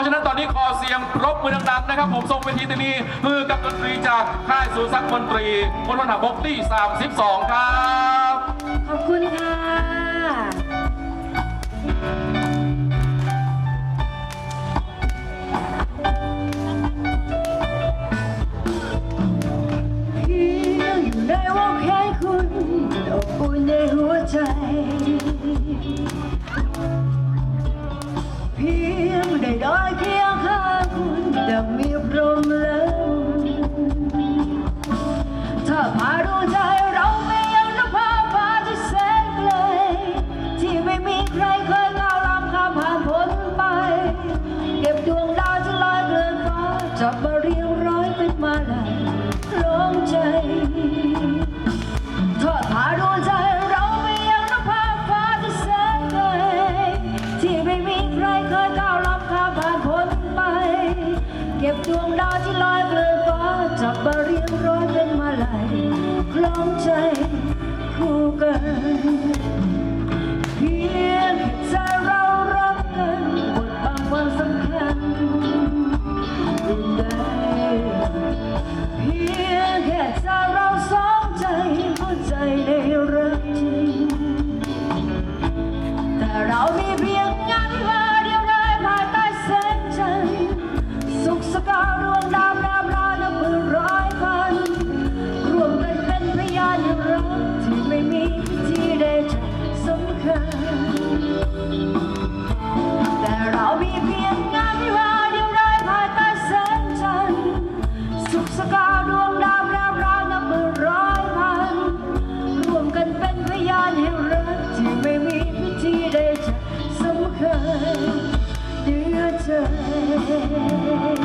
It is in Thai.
ราะฉะนั้นตอนนี้ขอเสียงรบมือดังๆนะครับ ผมทรงเวทีตนี้มือกับดนตรีจากค่ายสุสักมนตรีมณฑลหาบกที่ 32 ครับ ขอบคุณค่ะในวงแค่คุณอบอุ่นในหัวใจ รียบดวงดาวที่ลอยเปลือยฟ้าจับบาเรียงร้อยเป็นมาลาย Thank you.